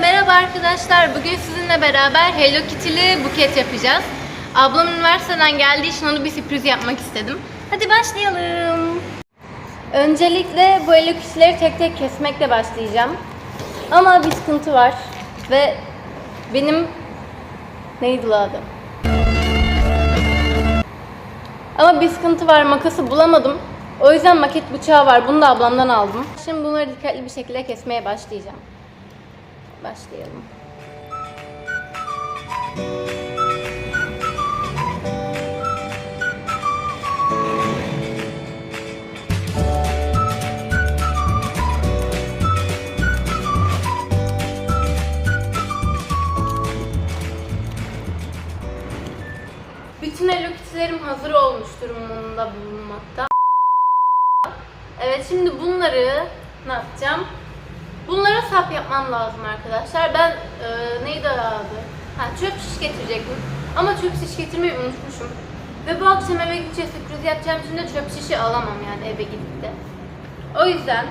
Merhaba arkadaşlar. Bugün sizinle beraber Hello Kitty'li buket yapacağız. Ablam üniversiteden geldiği için onu bir sürpriz yapmak istedim. Hadi başlayalım. Öncelikle bu Hello Kitty'leri tek tek kesmekle başlayacağım. Ama bir sıkıntı var ve benim neydi adı? Ama bir sıkıntı var makası bulamadım. O yüzden maket bıçağı var. Bunu da ablamdan aldım. Şimdi bunları dikkatli bir şekilde kesmeye başlayacağım. Başlayalım. Bütün Hello Kitty'lerim hazır olmuş durumunda bulunmakta. Evet şimdi bunları ne yapacağım? Bunlara sap yapmam lazım arkadaşlar. Ben e, neydi adı? Ha, çöp şiş getirecektim. Ama çöp şiş getirmeyi unutmuşum. Ve bu akşam eve gideceğiz sürpriz yapacağım için de çöp şişi alamam yani eve gidip de. O yüzden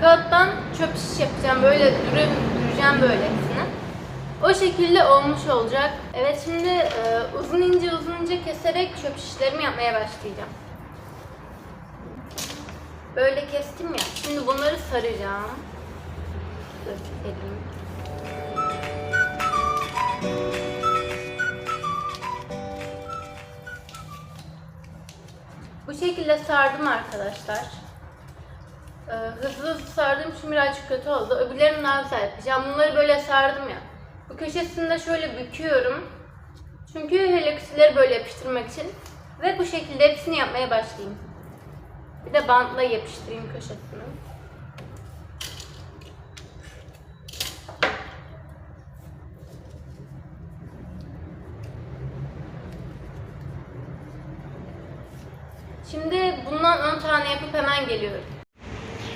kağıttan çöp şiş yapacağım. Böyle dürüm, düreceğim böyle hepsini. O şekilde olmuş olacak. Evet şimdi e, uzun ince uzun ince keserek çöp şişlerimi yapmaya başlayacağım. Böyle kestim ya. Şimdi bunları saracağım. Dur. Bu şekilde sardım arkadaşlar. Ee, hızlı hızlı sardığım için birazcık kötü oldu. Öbürlerini daha güzel yapacağım. Bunları böyle sardım ya. Bu köşesini de şöyle büküyorum. Çünkü helixleri böyle yapıştırmak için. Ve bu şekilde hepsini yapmaya başlayayım. Bir de bantla yapıştırayım köşesini. Şimdi bundan 10 tane hemen geliyorum.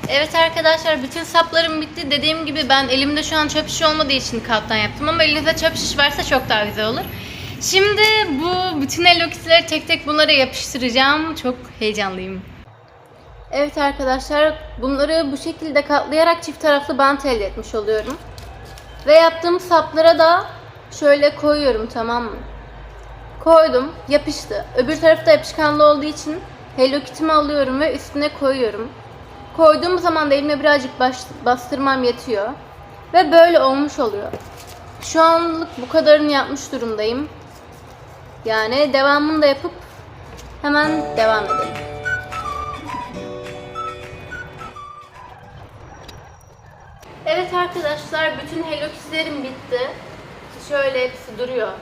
Evet arkadaşlar bütün saplarım bitti. Dediğim gibi ben elimde şu an çöp şiş olmadığı için kaptan yaptım ama elinizde çöp şiş varsa çok daha güzel olur. Şimdi bu bütün Hello tek tek bunlara yapıştıracağım. Çok heyecanlıyım. Evet arkadaşlar bunları bu şekilde katlayarak çift taraflı bant elde etmiş oluyorum. Ve yaptığım saplara da şöyle koyuyorum tamam mı? Koydum yapıştı. Öbür tarafta yapışkanlı olduğu için Hello Kitty'mi alıyorum ve üstüne koyuyorum. Koyduğum zaman da elime birazcık baş- bastırmam yetiyor. Ve böyle olmuş oluyor. Şu anlık bu kadarını yapmış durumdayım. Yani devamını da yapıp hemen devam edelim. Evet arkadaşlar bütün Hello Kitty'lerim bitti. Şöyle hepsi duruyor.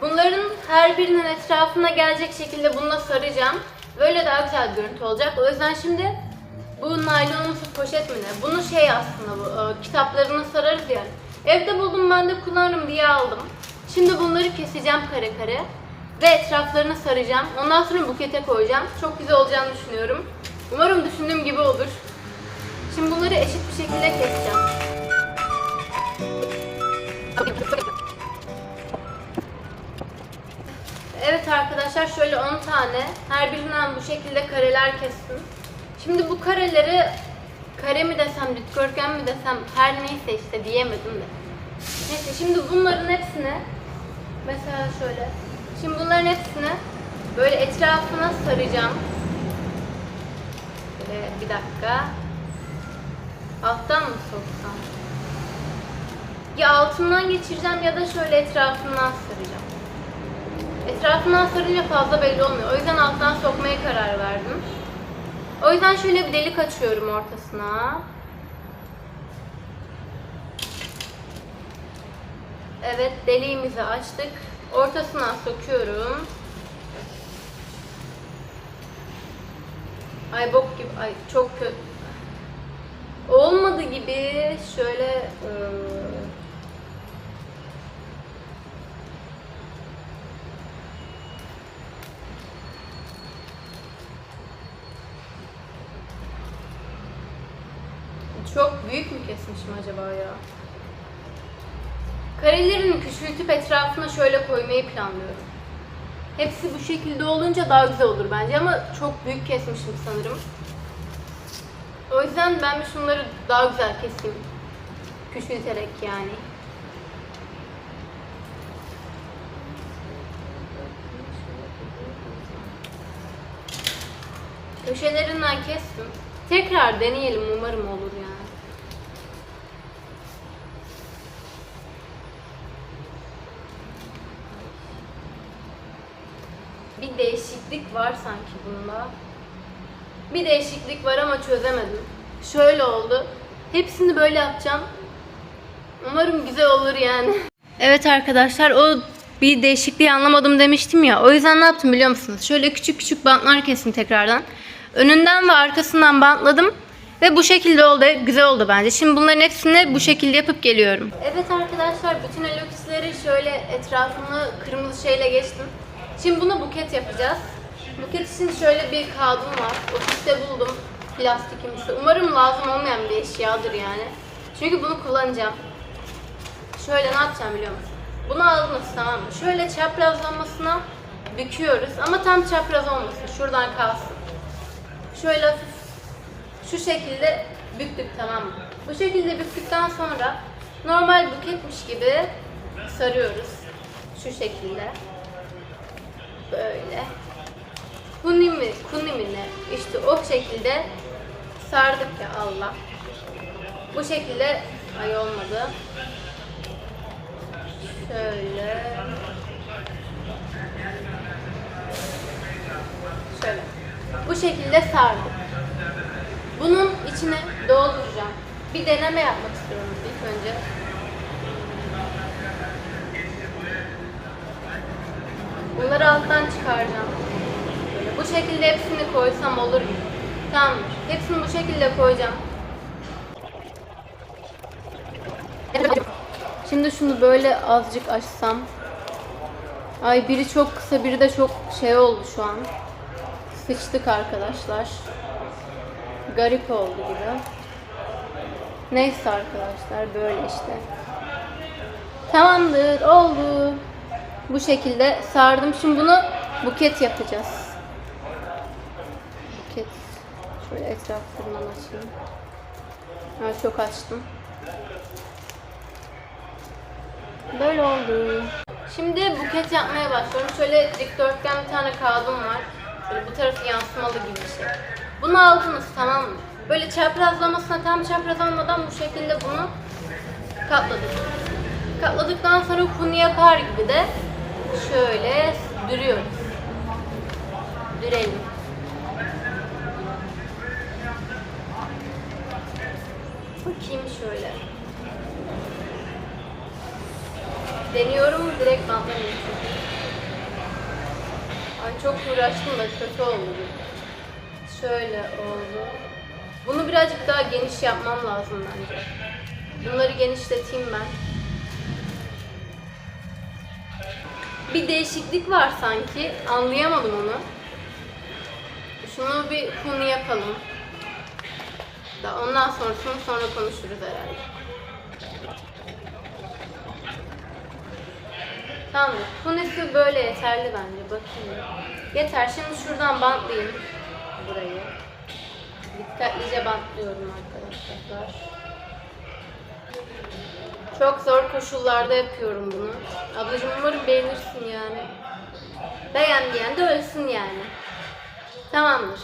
Bunların her birinin etrafına gelecek şekilde bununla saracağım. Böyle daha güzel görüntü olacak. O yüzden şimdi bu naylonumsu poşet mi ne? Bunu şey aslında bu e, kitaplarını sararız yani. Evde buldum ben de kullanırım diye aldım. Şimdi bunları keseceğim kare kare. Ve etraflarını saracağım. Ondan sonra bukete koyacağım. Çok güzel olacağını düşünüyorum. Umarım düşündüğüm gibi olur. Şimdi bunları eşit bir şekilde keseceğim. Evet arkadaşlar şöyle 10 tane her birinden bu şekilde kareler kestim. Şimdi bu kareleri kare mi desem, dikdörtgen mi desem her neyse işte diyemedim de. Neyse şimdi bunların hepsini mesela şöyle şimdi bunların hepsini böyle etrafına saracağım. Böyle bir dakika. Alttan mı soksam? Ya altından geçireceğim ya da şöyle etrafından saracağım. Etrafından sarınca fazla belli olmuyor. O yüzden alttan sokmaya karar verdim. O yüzden şöyle bir delik açıyorum ortasına. Evet deliğimizi açtık. Ortasına sokuyorum. Ay bok gibi. Ay çok kötü. Olmadı gibi şöyle ıı, Çok büyük mü kesmişim acaba ya? Karelerin küçültüp etrafına şöyle koymayı planlıyorum. Hepsi bu şekilde olunca daha güzel olur bence ama çok büyük kesmişim sanırım. O yüzden ben şunları daha güzel keseyim. Küçülterek yani. Köşelerinden kestim. Tekrar deneyelim umarım olur yani. Bir değişiklik var sanki bunda. Bir değişiklik var ama çözemedim. Şöyle oldu. Hepsini böyle yapacağım. Umarım güzel olur yani. Evet arkadaşlar o bir değişikliği anlamadım demiştim ya. O yüzden ne yaptım biliyor musunuz? Şöyle küçük küçük bantlar kestim tekrardan. Önünden ve arkasından bantladım. Ve bu şekilde oldu. Güzel oldu bence. Şimdi bunların hepsini bu şekilde yapıp geliyorum. Evet arkadaşlar bütün elokisleri şöyle etrafını kırmızı şeyle geçtim. Şimdi bunu buket yapacağız. Buket için şöyle bir kağıdım var. Ofiste buldum. Plastikimsi. Umarım lazım olmayan bir eşyadır yani. Çünkü bunu kullanacağım. Şöyle ne yapacağım biliyor musun? Bunu aldınız tamam mı? Şöyle çaprazlamasına büküyoruz ama tam çapraz olmasın. Şuradan kalsın. Şöyle hafif şu şekilde büktük tamam mı? Bu şekilde büktükten sonra normal buketmiş gibi sarıyoruz. Şu şekilde. Böyle. Kunimi, kunimine işte o şekilde sardık ya Allah. Bu şekilde ay olmadı. Şöyle. Bu şekilde sardık. Bunun içine dolduracağım. Bir deneme yapmak istiyorum ilk önce. Bunları alttan çıkaracağım. Böyle bu şekilde hepsini koysam olur gibi. Tamam. Hepsini bu şekilde koyacağım. Şimdi şunu böyle azıcık açsam. Ay biri çok kısa, biri de çok şey oldu şu an. Sıçtık arkadaşlar. Garip oldu gibi. Neyse arkadaşlar böyle işte. Tamamdır oldu. Bu şekilde sardım. Şimdi bunu buket yapacağız. Buket. Şöyle etrafından açayım. Ha, çok açtım. Böyle oldu. Şimdi buket yapmaya başlıyorum. Şöyle dikdörtgen bir tane kağıdım var. Böyle bu tarafı yansımalı gibi bir şey. Bunu aldınız tamam mı? Böyle çaprazlamasına tam çapraz olmadan bu şekilde bunu katladık. Katladıktan sonra kuni yapar gibi de şöyle dürüyoruz. Dürelim. Bakayım şöyle. Deniyorum direkt bantlamıyorum. Ay çok uğraştım da kötü oldu. Şöyle oldu. Bunu birazcık daha geniş yapmam lazım bence. Bunları genişleteyim ben. Bir değişiklik var sanki. Anlayamadım onu. Şunu bir konu yapalım. Da ondan sonrasını sonra konuşuruz herhalde. Tamam. Kunesi böyle yeterli bence. Bakayım. Yeter. Şimdi şuradan bantlayayım burayı. Dikkatlice bantlıyorum arkadaşlar. Çok zor koşullarda yapıyorum bunu. Ablacığım umarım beğenirsin yani. Beğenmeyen de ölsün yani. Tamamdır.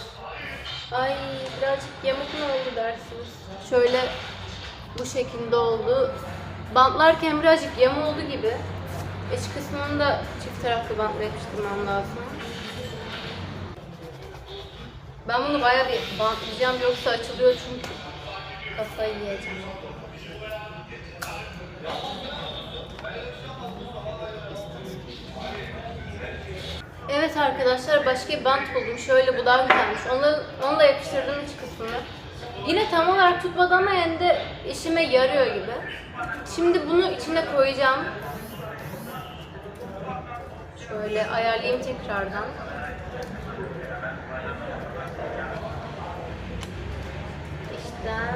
Ay birazcık yamuk ne oldu dersiniz. Şöyle bu şekilde oldu. Bantlarken birazcık yamuldu gibi. İç kısmını da çift taraflı bantla yapıştırmam lazım. Ben bunu bayağı bir bantlayacağım yoksa açılıyor çünkü kafayı yiyeceğim. Evet arkadaşlar başka bir bant buldum. Şöyle bu daha güzelmiş. Onu, onu da yapıştırdım iç kısmını. Yine tam olarak tutmadı ama yine de işime yarıyor gibi. Şimdi bunu içine koyacağım. Şöyle ayarlayayım tekrardan. İçten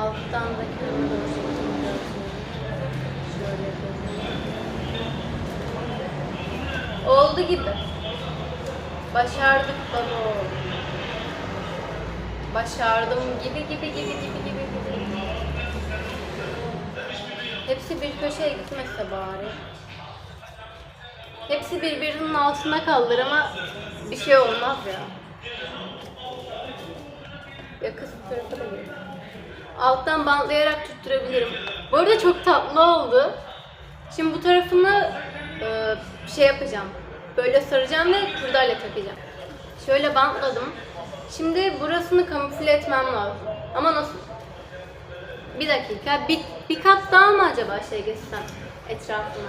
alttan da şekilde Şöyle. Oldu gibi. Başardık baba. Başardım gibi gibi gibi gibi gibi gibi. Hepsi bir köşeye gitmese bari. Hepsi birbirinin altında kalır ama bir şey olmaz ya. Ya kız bu tarafa da geliyor. Alttan bantlayarak tutturabilirim. Bu arada çok tatlı oldu. Şimdi bu tarafını e, şey yapacağım. Böyle saracağım ve kurdayla takacağım. Şöyle bantladım. Şimdi burasını kamufle etmem lazım. Ama nasıl? Bir dakika. Bir, bir kat daha mı acaba şey geçsem etrafına?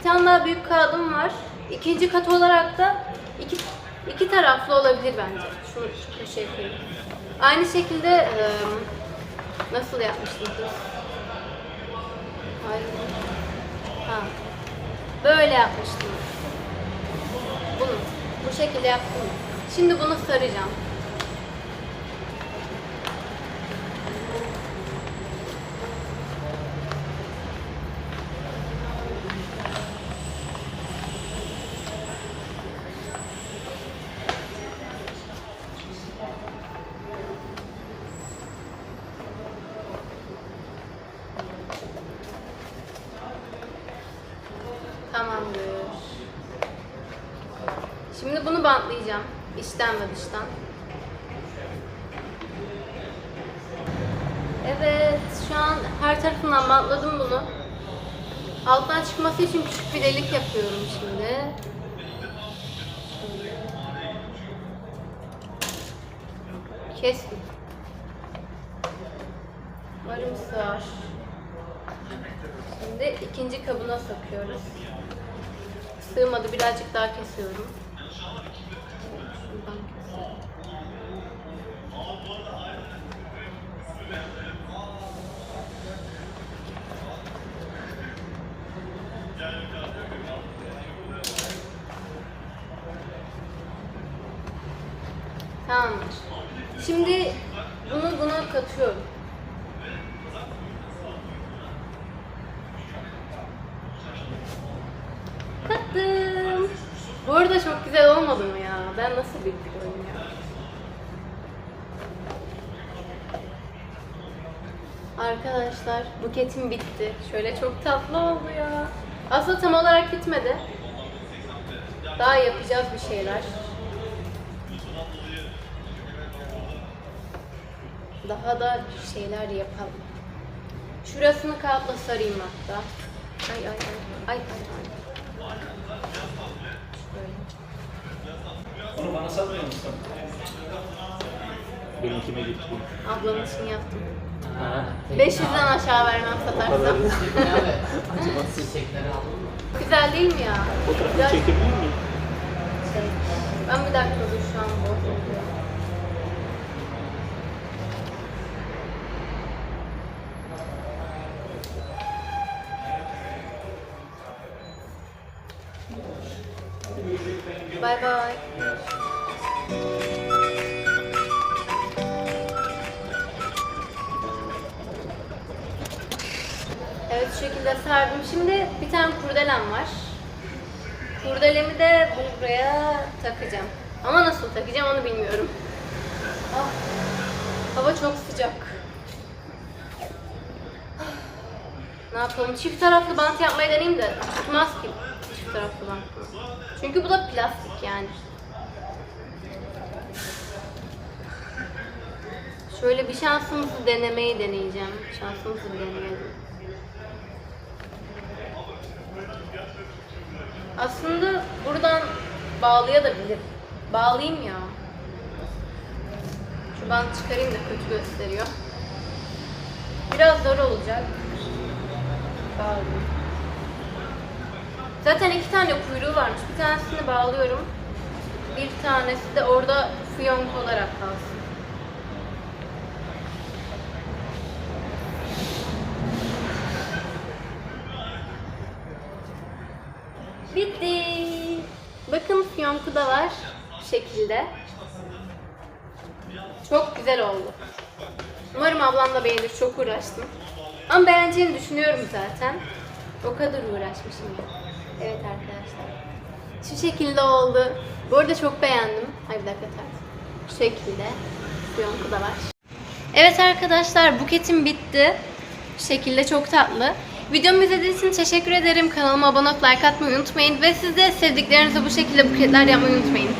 Bir tane daha büyük kağıdım var. İkinci kat olarak da iki, iki taraflı olabilir bence. Şunu şu köşeye koyayım. Aynı şekilde e, nasıl yapmıştım kız? Hayır. Ha. Böyle yapmıştım. Bunu bu şekilde yaptım. Şimdi bunu saracağım. Tamamdır. Şimdi bunu bantlayacağım. İçten ve dıştan. Evet, şu an her tarafından bantladım bunu. Alttan çıkması için küçük bir delik yapıyorum şimdi. Kestim. Umarım sığar. Şimdi ikinci kabına sokuyoruz. Sığmadı birazcık daha kesiyorum. Tamamdır. Şimdi bunu buna katıyorum. Bu arada çok güzel olmadı mı ya? Ben nasıl bir kroyum ya? Arkadaşlar buketim bitti. Şöyle çok tatlı oldu ya. Aslında tam olarak bitmedi. Daha yapacağız bir şeyler. Daha da bir şeyler yapalım. Şurasını kağıtla sarayım hatta. Ay ay ay. Ay ay ay. Onu bana satmıyor musun? Benimkime gitti. Ablam için yaptım. Ha. 500'den aşağı vermem satarsam. Acaba Çiçekleri aldın mı? Güzel değil mi ya? fotoğrafını çekebilir miyim? Şey, Ben bir dakika dur şu an boş Bye bye. Evet şu şekilde sardım. Şimdi bir tane kurdelem var. Kurdelemi de buraya takacağım. Ama nasıl takacağım onu bilmiyorum. Ah, hava çok sıcak. Ne yapalım? Çift taraflı bant yapmayı deneyeyim de tutmaz ki çift taraflı bant. Çünkü bu da plastik yani. Şöyle bir şansımızı denemeyi deneyeceğim. Şansımızı deneyelim. Aslında buradan bağlayabilirim. Bağlayayım ya. Şu bant çıkarayım da kötü gösteriyor. Biraz zor olacak. Bağlayayım. Zaten iki tane kuyruğu varmış. Bir tanesini bağlıyorum. Bir tanesi de orada fiyonk olarak kalsın. Bitti. Bakın fiyonku da var. Bu şekilde. Çok güzel oldu. Umarım ablam da beğenir. Çok uğraştım. Ama beğeneceğini düşünüyorum zaten. O kadar uğraşmışım ya. Evet arkadaşlar. Şu şekilde oldu. Bu arada çok beğendim. Ay bir dakika ters. Şu şekilde. Fiyonku da var. Evet arkadaşlar buketim bitti. Bu şekilde çok tatlı. Videomu izlediğiniz için teşekkür ederim. Kanalıma abone olup like atmayı unutmayın. Ve siz de sevdiklerinize bu şekilde buketler yapmayı unutmayın.